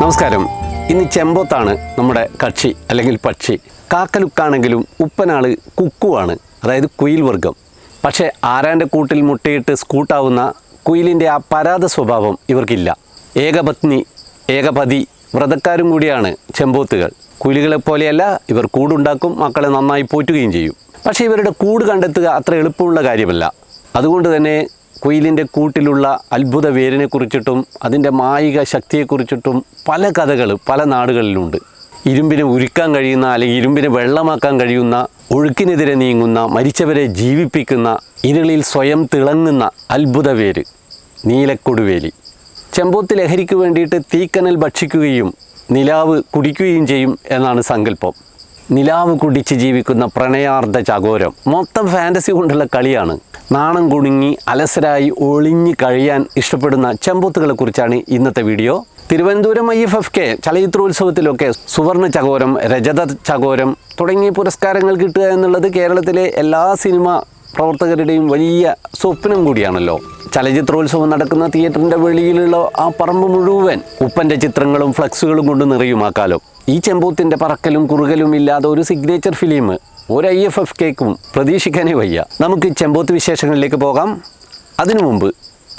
നമസ്കാരം. ഇന്ന് ചെമ്പോത്താണ് നമ്മുടെ കക്ഷി അല്ലെങ്കിൽ പക്ഷി. കാക്കലുക്കാണെങ്കിലും ഉപ്പനാൾ കുക്കുവാണ് അതായത് കുയിൽ വർഗം. പക്ഷേ ആരാന്റെ കൂട്ടിൽ മുട്ടയിട്ട് സ്കൂട്ടാവുന്ന കുയിലിന്റെ ആ പരാത സ്വഭാവം ഇവർക്കില്ല. ഏകപത്നി ഏകപതി വ്രതക്കാരും കൂടിയാണ് ചെമ്പോത്തുകൾ. കുയിലുകളെ പോലെയല്ല ഇവർ കൂടുണ്ടാക്കും മക്കളെ നന്നായി പോറ്റുകയും ചെയ്യും. പക്ഷേ ഇവരുടെ കൂട് കണ്ടെത്തുക അത്ര എളുപ്പമുള്ള കാര്യമല്ല. അതുകൊണ്ട് തന്നെ കുയിലിന്റെ കൂട്ടിലുള്ള അത്ഭുത വേരിനെക്കുറിച്ചിട്ടും അതിന്റെ മായിക ശക്തിയെക്കുറിച്ചിട്ടും പല കഥകൾ പല നാടുകളിലുണ്ട്. ഇരുമ്പിനെ ഉരുക്കാൻ കഴിയുന്ന അല്ലെങ്കിൽ ഇരുമ്പിനെ വെള്ളമാക്കാൻ കഴിയുന്ന ഒഴുക്കിനെതിരെ നീങ്ങുന്ന മരിച്ചവരെ ജീവിപ്പിക്കുന്ന ഇരുളിൽ സ്വയം തിളങ്ങുന്ന അത്ഭുത വേര് നീലക്കൊടുവേലി. ചെമ്പോത്ത് ലഹരിക്ക് വേണ്ടിയിട്ട് തീക്കനൽ ഭക്ഷിക്കുകയും നിലാവ് കുടിക്കുകയും ചെയ്യും എന്നാണ് സങ്കല്പം. നിലാവ് കുടിച്ച് ജീവിക്കുന്ന പ്രണയാർദ്ധ ചകോരം. മൊത്തം ഫാന്റസി കൊണ്ടുള്ള കളിയാണ്. നാണം കുണുങ്ങി അലസരായി ഒളിഞ്ഞു കഴിയാൻ ഇഷ്ടപ്പെടുന്ന ചെമ്പൂത്തുകളെ കുറിച്ചാണ് ഇന്നത്തെ video. Thiruvananthapuram I F F K ചലച്ചിത്രോത്സവത്തിലൊക്കെ സുവർണ ചകോരം രജത ചകോരം തുടങ്ങിയ പുരസ്കാരങ്ങൾ കിട്ടുക എന്നുള്ളത് കേരളത്തിലെ എല്ലാ സിനിമ പ്രവർത്തകരുടെയും വലിയ സ്വപ്നം കൂടിയാണല്ലോ. ചലച്ചിത്രോത്സവം നടക്കുന്ന തിയേറ്ററിന്റെ വെളിയിലുള്ള ആ പറമ്പ് മുഴുവൻ ഉപ്പന്റെ ചിത്രങ്ങളും ഫ്ലക്സുകളും കൊണ്ട് നിറയും ഈ ചെമ്പൂത്തിന്റെ പറക്കലും കുറുകലും ഇല്ലാതെ ഒരു സിഗ്നേച്ചർ ഫിലിം ഒരു ഐ എഫ് എഫ് കേക്കും പ്രതീക്ഷിക്കാനേ വയ്യ. നമുക്ക് ചെമ്പൂത്ത് വിശേഷങ്ങളിലേക്ക് പോകാം. അതിനു മുമ്പ്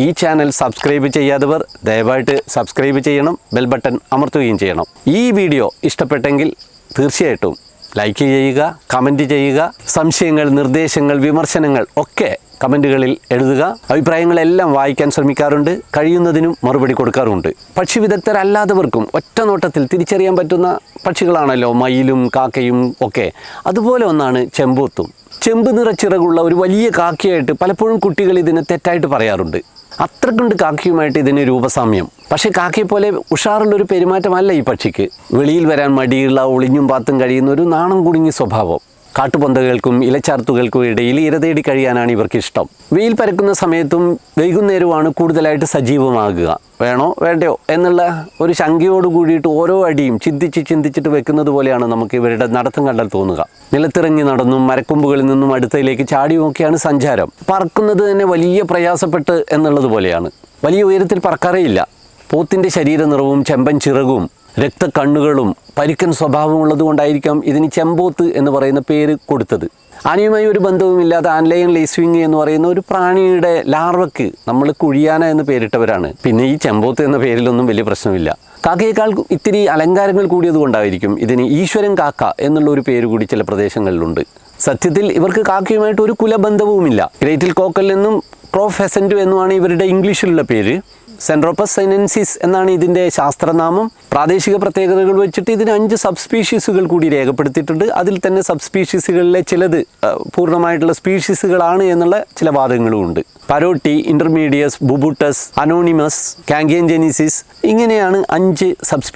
ഈ ചാനൽ സബ്സ്ക്രൈബ് ചെയ്യാത്തവർ ദയവായിട്ട് സബ്സ്ക്രൈബ് ചെയ്യണം ബെൽ ബട്ടൺ അമർത്തുകയും ചെയ്യണം. ഈ വീഡിയോ ഇഷ്ടപ്പെട്ടെങ്കിൽ തീർച്ചയായിട്ടും ലൈക്ക് ചെയ്യുക കമന്റ് ചെയ്യുക സംശയങ്ങൾ നിർദ്ദേശങ്ങൾ വിമർശനങ്ങൾ ഒക്കെ കമന്റുകളിൽ എഴുതുക. അഭിപ്രായങ്ങളെല്ലാം വായിക്കാൻ ശ്രമിക്കാറുണ്ട് കഴിയുന്നതിനും മറുപടി കൊടുക്കാറുണ്ട് പക്ഷി വിദഗ്ധരല്ലാത്തവർക്കും ഒറ്റ നോട്ടത്തിൽ തിരിച്ചറിയാൻ പറ്റുന്ന പക്ഷികളാണല്ലോ മയിലും കാക്കയും ഒക്കെ. അതുപോലെ ഒന്നാണ് ചെമ്പൂത്തും. ചെമ്പ് നിറച്ചിറകുള്ള ഒരു വലിയ കാക്കയായിട്ട് പലപ്പോഴും കുട്ടികൾ ഇതിനെ തെറ്റായിട്ട് പറയാറുണ്ട്. അത്രക്കുണ്ട് കാക്കയുമായിട്ട് ഇതിന് രൂപസാമ്യം. പക്ഷേ കാക്കയെ പോലെ ഉഷാറുള്ള ഒരു പെരുമാറ്റമല്ല ഈ പക്ഷിക്ക്. വെളിയിൽ വരാൻ മടിയുള്ള ഒളിഞ്ഞും പാത്തും കഴിയുന്ന ഒരു നാണം കുടുങ്ങിയ സ്വഭാവം. കാട്ടുപന്തകൾക്കും ഇലച്ചാർത്തുകൾക്കും ഇടയിൽ ഇരതേടി കഴിയാനാണ് ഇവർക്ക് ഇഷ്ടം വെയിൽ പരക്കുന്ന സമയത്തും വൈകുന്നേരമാണ് കൂടുതലായിട്ട് സജീവമാകുക. വേണോ? വേണ്ടയോ? എന്നുള്ള ഒരു ശങ്കയോട് കൂടിയിട്ട് ഓരോ അടിയും ചിന്തിച്ച് ചിന്തിച്ചിട്ട് വെക്കുന്നത് പോലെയാണ് നമുക്ക് ഇവരുടെ നടത്തം കണ്ടാൽ തോന്നുക. നിലത്തിറങ്ങി നടന്നും മരക്കൊമ്പുകളിൽ നിന്നും അടുത്തയിലേക്ക് ചാടിയുമൊക്കെയാണ് സഞ്ചാരം. പറക്കുന്നത് തന്നെ വലിയ പ്രയാസപ്പെട്ട് എന്നുള്ളത് പോലെയാണ്. വലിയ ഉയരത്തിൽ പറക്കാറേ ഇല്ല. പോത്തിന്റെ ശരീര നിറവും ചെമ്പൻ ചിറകും രക്തക്കണ്ണുകളും പരിക്കൻ സ്വഭാവമുള്ളത് കൊണ്ടായിരിക്കാം ഇതിന് ചെമ്പോത്ത് എന്ന് പറയുന്ന പേര് കൊടുത്തത്. ആനയുമായി ഒരു ബന്ധവുമില്ലാതെ ആൻലൈൻ ലേസ്വിങ് എന്ന് പറയുന്ന ഒരു പ്രാണിയുടെ ലാർവക്ക് നമ്മൾ കുഴിയാന എന്ന് പേരിട്ടവരാണ്. പിന്നെ ഈ ചെമ്പോത്ത് എന്ന പേരിലൊന്നും വലിയ പ്രശ്നമില്ല. കാക്കയേക്കാൾ ഇത്തിരി അലങ്കാരങ്ങൾ കൂടിയത് കൊണ്ടായിരിക്കും ഇതിന് ഈശ്വരൻ കാക്ക എന്നുള്ള ഒരു പേര് കൂടി ചില പ്രദേശങ്ങളിലുണ്ട്. സത്യത്തിൽ ഇവർക്ക് കാക്കയുമായിട്ട് ഒരു കുലബന്ധവുമില്ല. ഗ്രേറ്റിൽ കോക്കൽ എന്നും ക്രോഫെസന്റു എന്നുമാണ് ഇവരുടെ ഇംഗ്ലീഷിലുള്ള പേര്. സെൻട്രോപ്പസ് സൈനൻസിസ് എന്നാണ് ഇതിന്റെ ശാസ്ത്രനാമം. പ്രാദേശിക പ്രത്യേകതകൾ വെച്ചിട്ട് ഇതിന് അഞ്ച് സബ്സ്പീഷീസുകൾ കൂടി രേഖപ്പെടുത്തിയിട്ടുണ്ട്. അതിൽ തന്നെ സബ്സ്പീഷീസുകളിലെ ചിലത് പൂർണമായിട്ടുള്ള സ്പീഷീസുകളാണ് എന്നുള്ള ചില വാദങ്ങളും ഉണ്ട്. പരോട്ടി ഇന്റർമീഡിയസ് ബുബുട്ടസ് അനോണിമസ് കാങ്കിയൻജെനിസിസ് ഇങ്ങനെയാണ് അഞ്ച് സബ്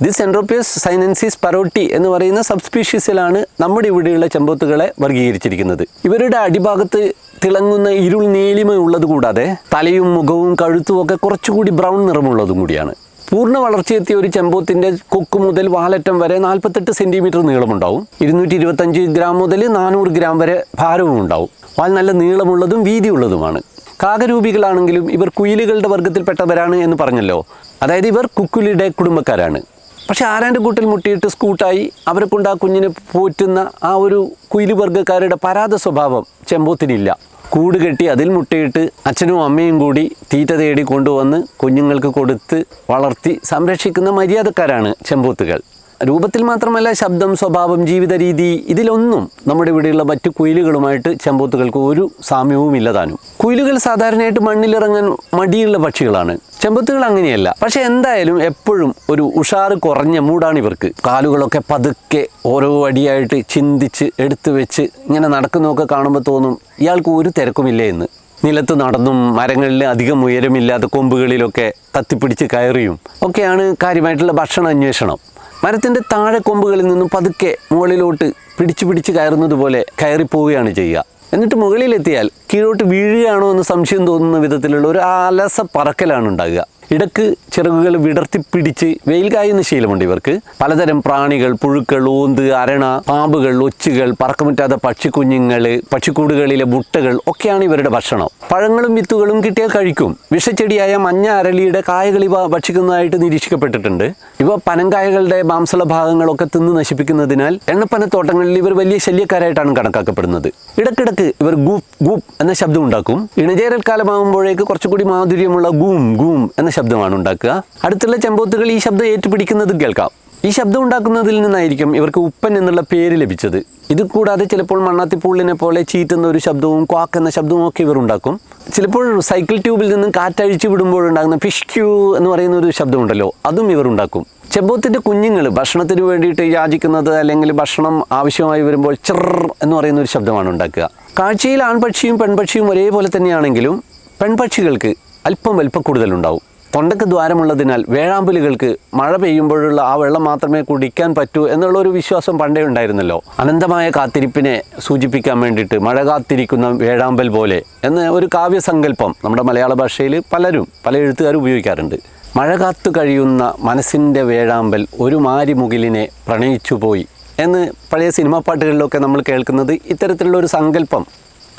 സ്പീഷീസുകൾ എൻട്രോപ്പിയസ് സൈനൻസിസ് പരോട്ടി എന്ന് പറയുന്ന സബ് സ്പീഷീസിലാണ് നമ്മുടെ ഇവിടെയുള്ള ചെമ്പോത്തുകളെ വർഗീകരിച്ചിരിക്കുന്നത് ഇവരുടെ അടിഭാഗത്ത് തിളങ്ങുന്ന ഇരുൾ നീലിമ ഉള്ളത് കൂടാതെ തലയും മുഖവും കഴുത്തും ഒക്കെ കുറച്ചുകൂടി ബ്രൗൺ നിറമുള്ളതും കൂടിയാണ്. പൂർണ വളർച്ചയെത്തിയ ഒരു ചെമ്പോത്തിന്റെ കൊക്ക് മുതൽ വാലറ്റം വരെ നാൽപ്പത്തെട്ട് സെന്റിമീറ്റർ നീളമുണ്ടാവും. ഇരുന്നൂറ്റി ഇരുപത്തഞ്ച് ഗ്രാം മുതൽ നാനൂറ് ഗ്രാം വരെ ഭാരവും ഉണ്ടാവും. വാൽ നല്ല നീളമുള്ളതും വീതിയുള്ളതുമാണ്. കാകരൂപികളാണെങ്കിലും ഇവർ കുയിലുകളുടെ വർഗത്തിൽപ്പെട്ടവരാണ് എന്ന് പറഞ്ഞല്ലോ. അതായത് ഇവർ കുക്കുലിയുടെ കുടുംബക്കാരാണ്. പക്ഷെ ആരാന്റെ കൂട്ടിൽ മുട്ടിയിട്ട് സ്കൂട്ടായി അവരെ കൊണ്ട് ആ കുഞ്ഞിനെ പോറ്റുന്ന ആ ഒരു കുയിലി വർഗക്കാരുടെ പരാത സ്വഭാവം ചെമ്പോത്തിനില്ല. കൂട് കെട്ടി അതിൽ മുട്ടയിട്ട് അച്ഛനും അമ്മയും കൂടി തീറ്റ തേടി കൊണ്ടുവന്ന് കുഞ്ഞുങ്ങൾക്ക് കൊടുത്ത് വളർത്തി സംരക്ഷിക്കുന്ന മര്യാദക്കാരാണ് ചെമ്പോത്തുകൾ. രൂപത്തിൽ മാത്രമല്ല ശബ്ദം സ്വഭാവം ജീവിത രീതി ഇതിലൊന്നും നമ്മുടെ ഇവിടെയുള്ള മറ്റു കുയിലുകളുമായിട്ട് ചെമ്പോത്തുകൾക്ക് ഒരു സാമ്യവും ഇല്ലതാനും കുയിലുകൾ സാധാരണയായിട്ട് മണ്ണിലിറങ്ങാൻ മടിയുള്ള പക്ഷികളാണ്. ചെമ്പത്തുകൾ അങ്ങനെയല്ല. പക്ഷേ എന്തായാലും എപ്പോഴും ഒരു ഉഷാറ് കുറഞ്ഞ മൂടാണ് ഇവർക്ക് കാലുകളൊക്കെ പതുക്കെ ഓരോ അടിയായിട്ട് ചിന്തിച്ച് എടുത്തു വെച്ച് ഇങ്ങനെ നടക്കുന്നതൊക്കെ കാണുമ്പോൾ തോന്നും ഇയാൾക്ക് ഒരു തിരക്കുമില്ല എന്ന്. നിലത്ത് നടന്നും മരങ്ങളിൽ അധികം ഉയരമില്ലാത്ത കൊമ്പുകളിലൊക്കെ തത്തിപ്പിടിച്ച് കയറിയും. ഒക്കെയാണ് കാര്യമായിട്ടുള്ള ഭക്ഷണ അന്വേഷണം മരത്തിന്റെ താഴെ കൊമ്പുകളിൽ നിന്നും പതുക്കെ മുകളിലോട്ട് പിടിച്ചു പിടിച്ച് കയറുന്നത് പോലെ കയറിപ്പോവുകയാണ് ചെയ്യുക. എന്നിട്ട് മുകളിലെത്തിയാൽ കീഴോട്ട് വീഴുകയാണോ എന്ന് സംശയം തോന്നുന്ന വിധത്തിലുള്ള ഒരു അലസ പറക്കലാണ് ഉണ്ടാകുക. ഇടയ്ക്ക് ചിറകുകൾ വിടർത്തി പിടിച്ച് വെയിൽ കായുന്ന ശീലമുണ്ട് ഇവർക്ക്. പലതരം പ്രാണികൾ പുഴുക്കൾ ഓന്ത് അരണ പാമ്പുകൾ ഒച്ചുകൾ പറക്കമുറ്റാത്ത പക്ഷിക്കുഞ്ഞുങ്ങൾ പക്ഷിക്കൂടുകളിലെ മുട്ടകൾ ഒക്കെയാണ് ഇവരുടെ ഭക്ഷണം. പഴങ്ങളും വിത്തുകളും കിട്ടിയാൽ കഴിക്കും. വിഷച്ചെടിയായ മഞ്ഞ അരളിയുടെ കായകൾ ഇവ ഭക്ഷിക്കുന്നതായിട്ട് നിരീക്ഷിക്കപ്പെട്ടിട്ടുണ്ട്. ഇവ പനങ്കായകളുടെ മാംസള ഭാഗങ്ങളൊക്കെ തിന്ന് നശിപ്പിക്കുന്നതിനാൽ എണ്ണപ്പനത്തോട്ടങ്ങളിൽ ഇവർ വലിയ ശല്യക്കാരായിട്ടാണ് കണക്കാക്കപ്പെടുന്നത്. ഇടക്കിടക്ക് ഇവർ ഗൂപ്പ് ഗൂപ്പ് എന്ന ശബ്ദം ഉണ്ടാക്കും. ഇണചേരൽ കാലമാകുമ്പോഴേക്ക് കുറച്ചുകൂടി മാധുര്യമുള്ള ഗൂം ഗൂം എന്ന ശബ്ദമാണ് ഉണ്ടാക്കുക. അടുത്തുള്ള ചെമ്പോത്തുകൾ ഈ ശബ്ദം ഏറ്റുപിടിക്കുന്നത് കേൾക്കാം. ഈ ശബ്ദം ഉണ്ടാക്കുന്നതിൽ നിന്നായിരിക്കും ഇവർക്ക് ഉപ്പൻ എന്നുള്ള പേര് ലഭിച്ചത്. ഇത് കൂടാതെ ചിലപ്പോൾ മണ്ണാത്തിപ്പൂളിനെ പോലെ ചീറ്റുന്ന ഒരു ശബ്ദവും ക്വാക്ക് എന്ന ശബ്ദവും ഒക്കെ ഇവർ ഉണ്ടാക്കും. ചിലപ്പോൾ സൈക്കിൾ ട്യൂബിൽ നിന്നും കാറ്റഴിച്ചു വിടുമ്പോഴുണ്ടാകുന്ന ഫിഷ്ക്യൂ എന്ന് പറയുന്ന ഒരു ശബ്ദമുണ്ടല്ലോ അതും ഇവർ ഉണ്ടാക്കും. ചെമ്പോത്തിന്റെ കുഞ്ഞുങ്ങൾ ഭക്ഷണത്തിന് വേണ്ടിയിട്ട് യാചിക്കുന്നത് അല്ലെങ്കിൽ ഭക്ഷണം ആവശ്യമായി വരുമ്പോൾ ചെർ എന്ന് പറയുന്ന ഒരു ശബ്ദമാണ് ഉണ്ടാക്കുക. കാഴ്ചയിൽ ആൺപക്ഷിയും പെൺപക്ഷിയും ഒരേപോലെ തന്നെയാണെങ്കിലും പെൺപക്ഷികൾക്ക് അല്പം വലിപ്പം കൂടുതലുണ്ടാവും. തൊണ്ടക്ക് ദ്വാരമുള്ളതിനാൽ വേഴാമ്പലുകൾക്ക് മഴ പെയ്യുമ്പോഴുള്ള ആ വെള്ളം മാത്രമേ കുടിക്കാൻ പറ്റൂ എന്നുള്ള ഒരു വിശ്വാസം പണ്ടേ ഉണ്ടായിരുന്നല്ലോ. അനന്തമായ കാത്തിരിപ്പിനെ സൂചിപ്പിക്കാൻ വേണ്ടിയിട്ട് മഴ കാത്തിരിക്കുന്ന വേഴാമ്പൽ പോലെ എന്ന ഒരു കാവ്യസങ്കല്പം നമ്മുടെ മലയാള ഭാഷയിൽ പലരും പല എഴുത്തുകാരും ഉപയോഗിക്കാറുണ്ട്. മഴ കാത്തു കഴിയുന്ന മനസ്സിന്റെ വേഴാമ്പൽ ഒരു മാരിമുകിലിനെ പ്രണയിച്ചു പോയി എന്ന് പഴയ സിനിമാ പാട്ടുകളിലൊക്കെ നമ്മൾ കേൾക്കുന്നത് ഇത്തരത്തിലുള്ള ഒരു സങ്കല്പം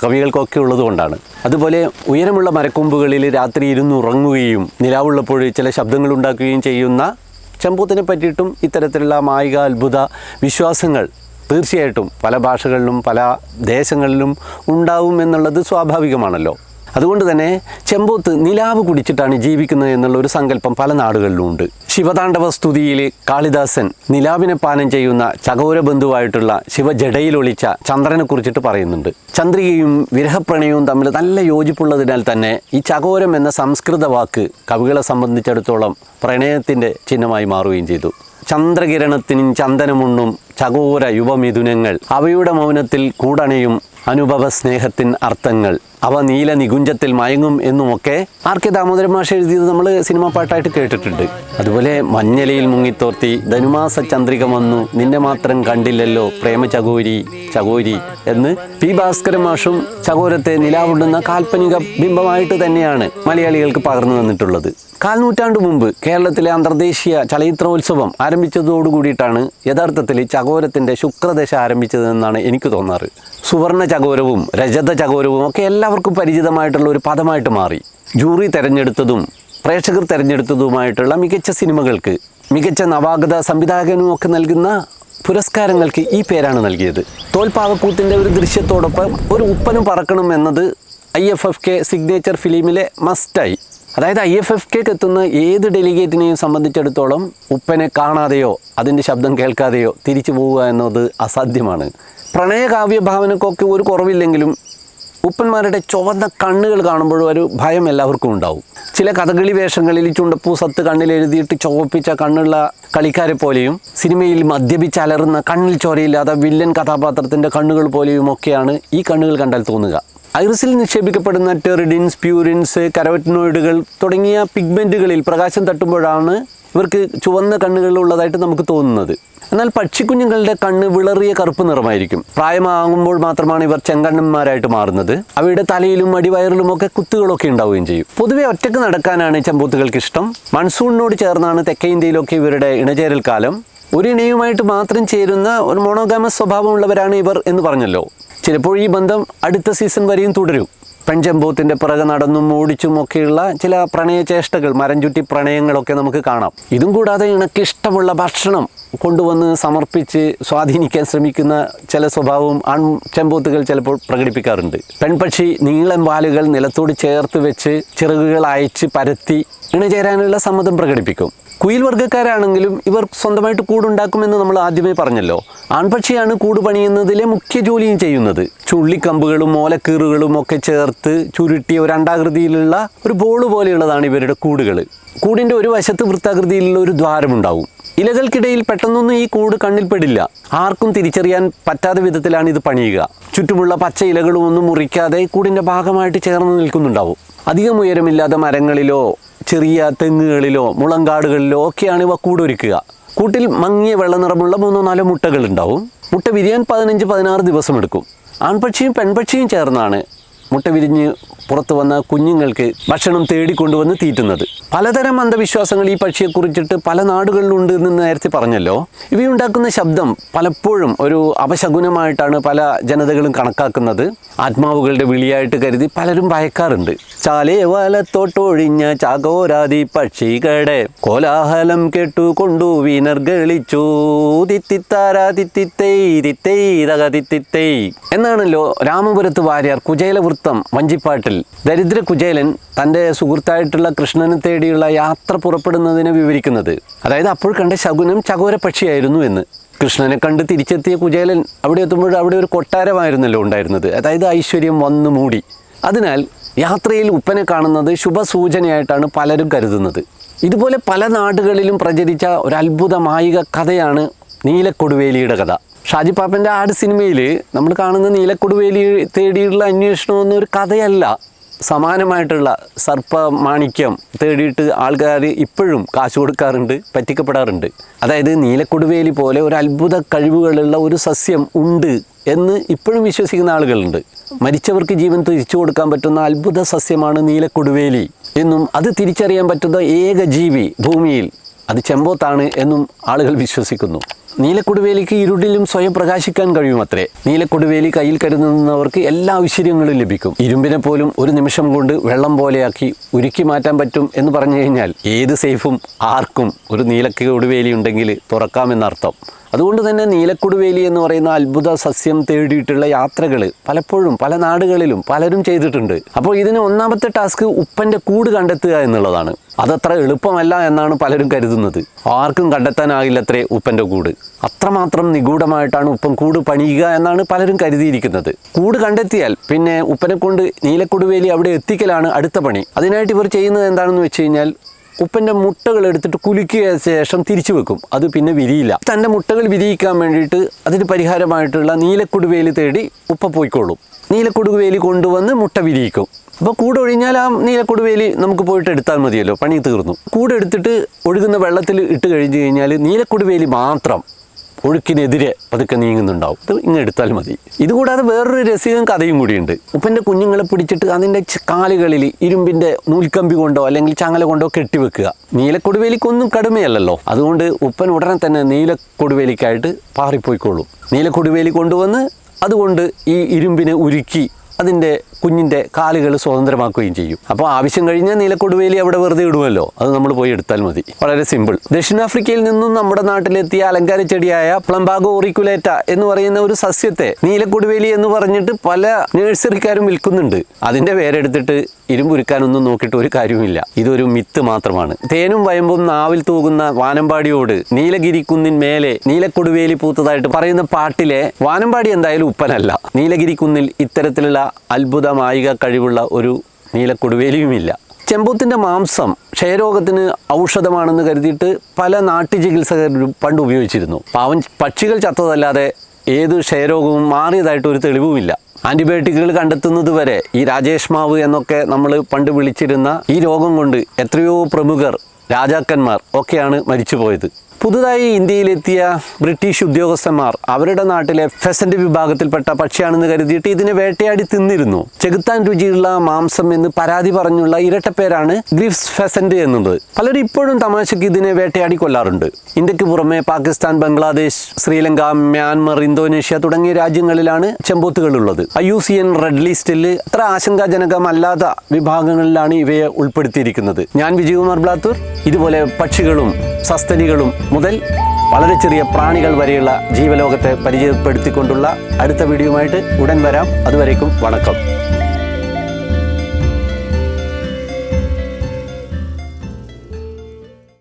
കവികൾക്കൊക്കെ ഉള്ളതുകൊണ്ടാണ്. അതുപോലെ ഉയരമുള്ള മരക്കൊമ്പുകളിൽ രാത്രി ഇരുന്ന് ഉറങ്ങുകയും നിലാവുള്ളപ്പോൾ ചില ശബ്ദങ്ങൾ ഉണ്ടാക്കുകയും ചെയ്യുന്ന ചെമ്പൂത്തിനെ പറ്റിയിട്ടും ഇത്തരത്തിലുള്ള മായിക അത്ഭുത വിശ്വാസങ്ങൾ തീർച്ചയായിട്ടും പല ഭാഷകളിലും പല ദേശങ്ങളിലും ഉണ്ടാവും എന്നുള്ളത് സ്വാഭാവികമാണല്ലോ. അതുകൊണ്ട് തന്നെ ചെമ്പോത്ത് നിലാവ് കുടിച്ചിട്ടാണ് ജീവിക്കുന്നത് എന്നുള്ള ഒരു സങ്കല്പം പല നാടുകളിലും ഉണ്ട് ശിവതാണ്ഡവ സ്തുതിയിൽ കാളിദാസൻ നിലാവിനെ പാനം ചെയ്യുന്ന ചകോര ബന്ധുവായിട്ടുള്ള ശിവജടയിലൊളിച്ച ചന്ദ്രനെ കുറിച്ചിട്ട് പറയുന്നുണ്ട്. ചന്ദ്രികയും വിരഹപ്രണയവും തമ്മിൽ നല്ല യോജിപ്പുള്ളതിനാൽ തന്നെ ഈ ചകോരം എന്ന സംസ്കൃത വാക്ക് കവികളെ സംബന്ധിച്ചിടത്തോളം പ്രണയത്തിന്റെ ചിഹ്നമായി മാറുകയും ചെയ്തു. ചന്ദ്രകിരണത്തിനും ചന്ദനമുണ്ണും ചകോര യുവമിഥുനങ്ങൾ അവയുടെ മൗനത്തിൽ കൂടണയും അനുഭവ സ്നേഹത്തിൻ അർത്ഥങ്ങൾ അവ നീല നികുഞ്ചത്തിൽ മയങ്ങും എന്നുമൊക്കെ ആർ കെ ദാമോദരൻ മാഷ എഴുതിയത് നമ്മൾ സിനിമാ പാട്ടായിട്ട് കേട്ടിട്ടുണ്ട്. അതുപോലെ മഞ്ഞലയിൽ മുങ്ങിത്തോർത്തി ധനുമാസ ചന്ദ്രിക വന്നു. നിന്നെ മാത്രം കണ്ടില്ലല്ലോ പ്രേമ ചകോരി ചകോരി എന്ന് പി ഭാസ്കരൻ മാഷും ചകോരത്തെ നിലാവുണ്ടുന്ന കാൽപ്പനിക ബിംബമായിട്ട് തന്നെയാണ് മലയാളികൾക്ക് പകർന്നു തന്നിട്ടുള്ളത്. കാൽനൂറ്റാണ്ട് മുമ്പ് കേരളത്തിലെ അന്തർദേശീയ ചലച്ചിത്രോത്സവം ആരംഭിച്ചതോടുകൂടിയിട്ടാണ് യഥാർത്ഥത്തിൽ ചകോരത്തിന്റെ ശുക്രദശ ആരംഭിച്ചതെന്നാണ് എനിക്ക് തോന്നാറ്. സുവർണ ചകോരവും രജത ചകോരവും ഒക്കെ എല്ലാവർക്കും പരിചിതമായിട്ടുള്ള ഒരു പദമായിട്ട് മാറി. ജൂറി തിരഞ്ഞെടുത്തതും പ്രേക്ഷകർ തിരഞ്ഞെടുത്തതുമായിട്ടുള്ള മികച്ച സിനിമകൾക്ക് മികച്ച നവാഗത സംവിധായകനും ഒക്കെ നൽകുന്ന പുരസ്കാരങ്ങൾക്ക് ഈ പേരാണ് നൽകിയത്. തോൽപ്പാവക്കൂത്തിന്റെ ഒരു ദൃശ്യത്തോടൊപ്പം ഒരു ഉപ്പനും പറക്കണം എന്നത് I F F K signature ഫിലിമിലെ മസ്റ്റായി അതായത് ഐ എഫ് എഫ് കെക്ക് എത്തുന്ന ഏത് ഡെലിഗേറ്റിനെയും സംബന്ധിച്ചിടത്തോളം ഉപ്പനെ കാണാതെയോ അതിന്റെ ശബ്ദം കേൾക്കാതെയോ തിരിച്ചു പോവുക എന്നത് അസാധ്യമാണ്. പ്രണയകാവ്യ ഭാവനക്കൊക്കെ ഒരു കുറവില്ലെങ്കിലും ഉപ്പന്മാരുടെ ചുവന്ന കണ്ണുകൾ കാണുമ്പോഴും ഒരു ഭയം എല്ലാവർക്കും ഉണ്ടാവും. ചില കഥകളി വേഷങ്ങളിൽ ചുണ്ടപ്പൂ സത്ത് കണ്ണിൽ എഴുതിയിട്ട് ചുവപ്പിച്ച കണ്ണുള്ള കളിക്കാരെ പോലെയും സിനിമയിൽ മദ്യപിച്ച് അലറുന്ന കണ്ണിൽ ചോരയില്ലാത്ത വില്ലൻ കഥാപാത്രത്തിന്റെ കണ്ണുകൾ പോലെയും ഒക്കെയാണ് ഈ കണ്ണുകൾ കണ്ടാൽ തോന്നുക. ഐറിസിൽ നിക്ഷേപിക്കപ്പെടുന്ന ടെറിഡിൻസ് പ്യൂരിൻസ് കരോറ്റിനോയിഡുകൾ തുടങ്ങിയ പിഗ്മെന്റുകളിൽ പ്രകാശം തട്ടുമ്പോഴാണ് ഇവർക്ക് ചുവന്ന കണ്ണുകളുള്ളതായിട്ട് നമുക്ക് തോന്നുന്നത്. എന്നാൽ പക്ഷിക്കുഞ്ഞുങ്ങളുടെ കണ്ണ് വിളറിയ കറുപ്പ് നിറമായിരിക്കും. പ്രായമാകുമ്പോൾ മാത്രമാണ് ഇവർ ചെങ്കണ്ണന്മാരായിട്ട് മാറുന്നത്. അവയുടെ തലയിലും അടിവയറിലും ഒക്കെ കുത്തുകളൊക്കെ ഉണ്ടാവുകയും ചെയ്യും. പൊതുവെ ഒറ്റയ്ക്ക് നടക്കാനാണ് ചെമ്പൂത്തുകൾക്ക് ഇഷ്ടം മൺസൂണിനോട് ചേർന്നാണ് തെക്കേ ഇന്ത്യയിലൊക്കെ ഇവരുടെ ഇണചേരൽ കാലം. ഒരു ഇണയുമായിട്ട് മാത്രം ചേരുന്ന ഒരു മോണോഗാമസ് സ്വഭാവമുള്ളവരാണ് ഇവർ എന്ന് പറഞ്ഞല്ലോ. ചിലപ്പോൾ ഈ ബന്ധം അടുത്ത സീസൺ വരെയും തുടരും. പെൺചെമ്പൂത്തിന്റെ പിറകെ നടന്നും ഓടിച്ചും ഒക്കെയുള്ള ചില പ്രണയചേഷ്ടകൾ മരം ചുറ്റി പ്രണയങ്ങളൊക്കെ നമുക്ക് കാണാം. ഇതും കൂടാതെ ഇണക്കിഷ്ടമുള്ള ഭക്ഷണം കൊണ്ടുവന്ന് സമർപ്പിച്ച് സ്വാധീനിക്കാൻ ശ്രമിക്കുന്ന ചില സ്വഭാവവും ആൺ ചെമ്പൂത്തുകൾ ചിലപ്പോൾ പ്രകടിപ്പിക്കാറുണ്ട്. പെൺപക്ഷി നീളം വാലുകൾ നിലത്തോട് ചേർത്ത് വെച്ച് ചിറകുകൾ അയച്ച് പരത്തി ഇണചേരാനുള്ള സമ്മതം പ്രകടിപ്പിക്കും. കുയിൽ വർഗക്കാരാണെങ്കിലും ഇവർ സ്വന്തമായിട്ട് കൂടുണ്ടാക്കുമെന്ന് നമ്മൾ ആദ്യമേ പറഞ്ഞല്ലോ. ആൺപക്ഷിയാണ് കൂട് പണിയുന്നതിലെ മുഖ്യ ജോലിയും ചെയ്യുന്നത്. ചുള്ളിക്കമ്പുകളും ഓലക്കീറുകളും ഒക്കെ ചേർത്ത് ചുരുട്ടിയ ഒരു അണ്ടാകൃതിയിലുള്ള ഒരു ബോൾ പോലെയുള്ളതാണ് ഇവരുടെ കൂടുകൾ. കൂടിന്റെ ഒരു വശത്ത് വൃത്താകൃതിയിലുള്ള ഒരു ദ്വാരമുണ്ടാവും. ഇലകൾക്കിടയിൽ പെട്ടെന്നൊന്നും ഈ കൂട് കണ്ണിൽപ്പെടില്ല ആർക്കും തിരിച്ചറിയാൻ പറ്റാത്ത വിധത്തിലാണ് ഇത് പണിയുക. ചുറ്റുമുള്ള പച്ച ഇലകളും ഒന്നും മുറിക്കാതെ കൂടിന്റെ ഭാഗമായിട്ട് ചേർന്ന് നിൽക്കുന്നുണ്ടാവും. അധികം ഉയരമില്ലാത്ത മരങ്ങളിലോ ചെറിയ തെങ്ങുകളിലോ മുളങ്കാടുകളിലോ ഒക്കെയാണ് ഇവ കൂടൊരുക്കുക. കൂട്ടിൽ മങ്ങിയ വെള്ള നിറമുള്ള മൂന്നോ നാലോ മുട്ടകൾ ഉണ്ടാവും മുട്ട വിരിയാൻ പതിനഞ്ച് പതിനാറ് ദിവസം എടുക്കും ആൺപക്ഷിയും പെൺപക്ഷിയും ചേർന്നാണ് മുട്ട വിരിഞ്ഞ് പുറത്തു വന്ന കുഞ്ഞുങ്ങൾക്ക് ഭക്ഷണം തേടിക്കൊണ്ടുവന്ന് തീറ്റുന്നത്. പലതരം അന്ധവിശ്വാസങ്ങൾ ഈ പക്ഷിയെക്കുറിച്ചിട്ട് പല നാടുകളിലുണ്ട് എന്ന് നേരത്തെ പറഞ്ഞല്ലോ. ഇവയുണ്ടാക്കുന്ന ശബ്ദം പലപ്പോഴും ഒരു അപശകുനമായിട്ടാണ് പല ജനതകളും കണക്കാക്കുന്നത്. ആത്മാവുകളുടെ വിളിയായിട്ട് കരുതി പലരും ഭയക്കാറുണ്ട്. ചാലേ വലത്തോട്ടൊഴിഞ്ഞ ചാകോരാതി പക്ഷികളുടെ കോലാഹലം കേട്ടു കൊണ്ടു വീനർ ഗളിച്ചു. തിത്തിത്താരാതിത്തിത്തൈ തിത്തൈ തകതിത്തിത്തൈ എന്നാണല്ലോ രാമപുരത്ത് വാര്യർ കുചേലവൃത്തം വഞ്ചിപ്പാട്ടിൽ. ദരിദ്ര കുചേലൻ തന്റെ സുഹൃത്തായിട്ടുള്ള കൃഷ്ണനെ തേടിയുള്ള യാത്ര പുറപ്പെടുന്നതിനെ വിവരിക്കുന്നത്. അതായത് അപ്പോൾ കണ്ട ശകുനം ചകോര പക്ഷിയായിരുന്നു എന്ന്. കൃഷ്ണനെ കണ്ട് തിരിച്ചെത്തിയ കുചേലൻ അവിടെ എത്തുമ്പോൾ അവിടെ ഒരു കൊട്ടാരമായിരുന്നല്ലോ ഉണ്ടായിരുന്നത്. അതായത് ഐശ്വര്യം വന്നു മൂടി. അതിനാൽ യാത്രയിൽ ഉപ്പനെ കാണുന്നത് ശുഭസൂചനയായിട്ടാണ് പലരും കരുതുന്നത്. ഇതുപോലെ പല നാടുകളിലും പ്രചരിച്ച ഒരു അത്ഭുത മായിക കഥയാണ് നീലക്കൊടുവേലിയുടെ കഥ. ഷാജി പാപ്പന്റെ ആട് സിനിമയിൽ നമ്മൾ കാണുന്ന നീലക്കൊടുവേലി തേടിയിട്ടുള്ള അന്വേഷണം ഒരു കഥയല്ല. സമാനമായിട്ടുള്ള സർപ്പ മാണിക്യം തേടിയിട്ട് ആൾക്കാർ ഇപ്പോഴും കാശ് കൊടുക്കാറുണ്ട് പറ്റിക്കപ്പെടാറുണ്ട്. അതായത് നീലക്കൊടുവേലി പോലെ ഒരു അത്ഭുത കഴിവുകളുള്ള ഒരു സസ്യം ഉണ്ട് എന്ന് ഇപ്പോഴും വിശ്വസിക്കുന്ന ആളുകളുണ്ട്. മരിച്ചവർക്ക് ജീവൻ തിരിച്ചു കൊടുക്കാൻ പറ്റുന്ന അത്ഭുത സസ്യമാണ് നീലക്കൊടുവേലി എന്നും അത് തിരിച്ചറിയാൻ പറ്റുന്ന ഏക ജീവി ഭൂമിയിൽ. അത് ചെമ്പോത്താണ് എന്നും ആളുകൾ വിശ്വസിക്കുന്നു. നീലക്കൊടുവേലിക്ക് ഇരുട്ടിലും സ്വയം പ്രകാശിക്കാൻ കഴിയുമത്രേ. നീലക്കൊടുവേലി കയ്യിൽ കരുതുന്നവർക്ക് എല്ലാ ഐശ്വര്യങ്ങളും ലഭിക്കും. ഇരുമ്പിനെ പോലും ഒരു നിമിഷം കൊണ്ട് വെള്ളം പോലെയാക്കി ഉരുക്കി മാറ്റാൻ പറ്റും എന്ന് പറഞ്ഞു കഴിഞ്ഞാൽ ഏത് സേഫും ആർക്കും ഒരു നീലക്കൊടുവേലി ഉണ്ടെങ്കിൽ തുറക്കാമെന്നർത്ഥം. അതുകൊണ്ട് തന്നെ നീലക്കുടുവേലി എന്ന് പറയുന്ന അത്ഭുത സസ്യം തേടിയിട്ടുള്ള യാത്രകൾ പലപ്പോഴും പല നാടുകളിലും പലരും ചെയ്തിട്ടുണ്ട്. അപ്പോൾ ഇതിന് ഒന്നാമത്തെ ടാസ്ക് ഉപ്പന്റെ കൂട് കണ്ടെത്തുക എന്നുള്ളതാണ്. അതത്ര എളുപ്പമല്ല എന്നാണ് പലരും കരുതുന്നത്. ആർക്കും കണ്ടെത്താനാകില്ലത്രേ ഉപ്പന്റെ കൂട്. അത്രമാത്രം നിഗൂഢമായിട്ടാണ് ഉപ്പൻ കൂട് പണിയുക എന്നാണ് പലരും കരുതിയിരിക്കുന്നത്. കൂട് കണ്ടെത്തിയാൽ പിന്നെ ഉപ്പനെ കൊണ്ട് നീലക്കുടുവേലി അവിടെ എത്തിക്കലാണ് അടുത്ത പണി. അതിനായിട്ട് ഇവർ ചെയ്യുന്നത് എന്താണെന്ന് വെച്ച് കഴിഞ്ഞാൽ ഉപ്പന്റെ മുട്ടകൾ എടുത്തിട്ട് കുലുക്കിയ ശേഷം തിരിച്ചു വെക്കും. അത് പിന്നെ വിരിയില്ല. തന്റെ മുട്ടകൾ വിരിയിക്കാൻ വേണ്ടിയിട്ട് അതിന് പരിഹാരമായിട്ടുള്ള നീലക്കൊടുവേലി തേടി ഉപ്പ പോയിക്കോളും. നീലക്കുടുവേലി കൊണ്ടുവന്ന് മുട്ട വിരിയിക്കും. അപ്പോൾ കൂട് ഒഴിഞ്ഞാൽ ആ നീലക്കൊടുവേലി നമുക്ക് പോയിട്ട് എടുത്താൽ മതിയല്ലോ. പണി തീർന്നു. കൂട് എടുത്തിട്ട് ഒഴുകുന്ന വെള്ളത്തിൽ ഇട്ട് കഴിഞ്ഞ് കഴിഞ്ഞാൽ നീലക്കുടുവേലി മാത്രം ഒഴുക്കിനെതിരെ പതുക്കെ നീങ്ങുന്നുണ്ടാവും. ഇത് ഇങ്ങനെ എടുത്താൽ മതി. ഇതുകൂടാതെ വേറൊരു രസികം കഥയും കൂടിയുണ്ട്. ഉപ്പന്റെ കുഞ്ഞുങ്ങളെ പിടിച്ചിട്ട് അതിന്റെ കാലുകളിൽ ഇരുമ്പിന്റെ നൂൽക്കമ്പി കൊണ്ടോ അല്ലെങ്കിൽ ചങ്ങല കൊണ്ടോ കെട്ടിവെക്കുക. നീലക്കൊടുവേലിക്കൊന്നും കടുമയല്ലല്ലോ. അതുകൊണ്ട് ഉപ്പൻ ഉടനെ തന്നെ നീലക്കൊടുവേലിക്കായിട്ട് പാറിപ്പോയിക്കോളും. നീലക്കൊടുവേലി കൊണ്ടുവന്ന് അതുകൊണ്ട് ഈ ഇരുമ്പിനെ ഉരുക്കി അതിന്റെ കുഞ്ഞിന്റെ കാലുകൾ സ്വതന്ത്രമാക്കുകയും ചെയ്യും. അപ്പോൾ ആവശ്യം കഴിഞ്ഞാൽ നീലക്കൊടുവേലി അവിടെ വെറുതെ ഇടുമല്ലോ. അത് നമ്മൾ പോയി എടുത്താൽ മതി. വളരെ സിമ്പിൾ. ദക്ഷിണാഫ്രിക്കയിൽ നിന്നും നമ്മുടെ നാട്ടിലെത്തിയ അലങ്കാര ചെടിയായ പ്ലംബാഗോ ഓറിക്കുലേറ്റ എന്ന് പറയുന്ന ഒരു സസ്യത്തെ നീലക്കൊടുവേലി എന്ന് പറഞ്ഞിട്ട് പല നഴ്സറിക്കാരും വിൽക്കുന്നുണ്ട്. അതിന്റെ പേരെടുത്തിട്ട് ഇരുമ്പുരുക്കാനൊന്നും നോക്കിയിട്ട് ഒരു കാര്യവുമില്ല. ഇതൊരു മിത്ത് മാത്രമാണ്. തേനും വയമ്പും നാവിൽ തൂകുന്ന വാനമ്പാടിയോട് നീലഗിരി കുന്നിൻ മേലെ നീലക്കൊടുവേലി പൂത്തതായിട്ട് പറയുന്ന പാട്ടിലെ വാനമ്പാടി എന്തായാലും ഉപ്പനല്ല. നീലഗിരിക്കുന്നിൽ ഇത്തരത്തിലുള്ള അത്ഭുത മായിക കഴിവുള്ള ഒരു നീലക്കൊടുവേലിയുമില്ല. ചെമ്പൂത്തിന്റെ മാംസം ക്ഷയരോഗത്തിന് ഔഷധമാണെന്ന് കരുതിയിട്ട് പല നാട്ടു ചികിത്സകരും പണ്ട് ഉപയോഗിച്ചിരുന്നു. പാവം പക്ഷികൾ ചത്തതല്ലാതെ ഏത് ക്ഷയരോഗവും മാറിയതായിട്ട് ഒരു തെളിവുമില്ല. ആന്റിബയോട്ടിക്കുകൾ കണ്ടെത്തുന്നത് വരെ ഈ രാജേഷ് മാവ് എന്നൊക്കെ നമ്മൾ പണ്ട് വിളിച്ചിരുന്ന ഈ രോഗം കൊണ്ട് എത്രയോ പ്രമുഖർ രാജാക്കന്മാർ ഒക്കെയാണ് മരിച്ചുപോയത്. പുതുതായി ഇന്ത്യയിലെത്തിയ ബ്രിട്ടീഷ് ഉദ്യോഗസ്ഥന്മാർ അവരുടെ നാട്ടിലെ ഫെസന്റ് വിഭാഗത്തിൽപ്പെട്ട പക്ഷിയാണെന്ന് കരുതിയിട്ട് ഇതിനെ വേട്ടയാടി തിന്നിരുന്നു. ചെകുത്താൻ രുചിയുള്ള മാംസം എന്ന് പരാതി പറഞ്ഞുള്ള ഇരട്ടപ്പേരാണ് ഗ്രിഫ്സ് ഫെസന്റ് എന്നുള്ളത്. പലരും ഇപ്പോഴും തമാശയ്ക്ക് ഇതിനെ വേട്ടയാടി കൊല്ലാറുണ്ട്. ഇന്ത്യയ്ക്ക് പുറമെ പാകിസ്ഥാൻ ബംഗ്ലാദേശ് ശ്രീലങ്ക മ്യാൻമർ ഇന്തോനേഷ്യ തുടങ്ങിയ രാജ്യങ്ങളിലാണ് ചെമ്പോത്തുകൾ ഉള്ളത് I U C N red ലിസ്റ്റിൽ അത്ര ആശങ്കാജനകമല്ലാത്ത വിഭാഗങ്ങളിലാണ് ഇവയെ ഉൾപ്പെടുത്തിയിരിക്കുന്നത്. ഞാൻ വിജയകുമാർ ബ്ലാത്തൂർ. ഇതുപോലെ പക്ഷികളും സസ്തനികളും മുതൽ വളരെ ചെറിയ പ്രാണികൾ വരെയുള്ള ജീവലോകത്തെ പരിചയപ്പെടുത്തിക്കൊണ്ടുള്ള അടുത്ത വീഡിയോയുമായിട്ട് ഉടൻ വരാം. അതുവരേക്കും വണക്കം.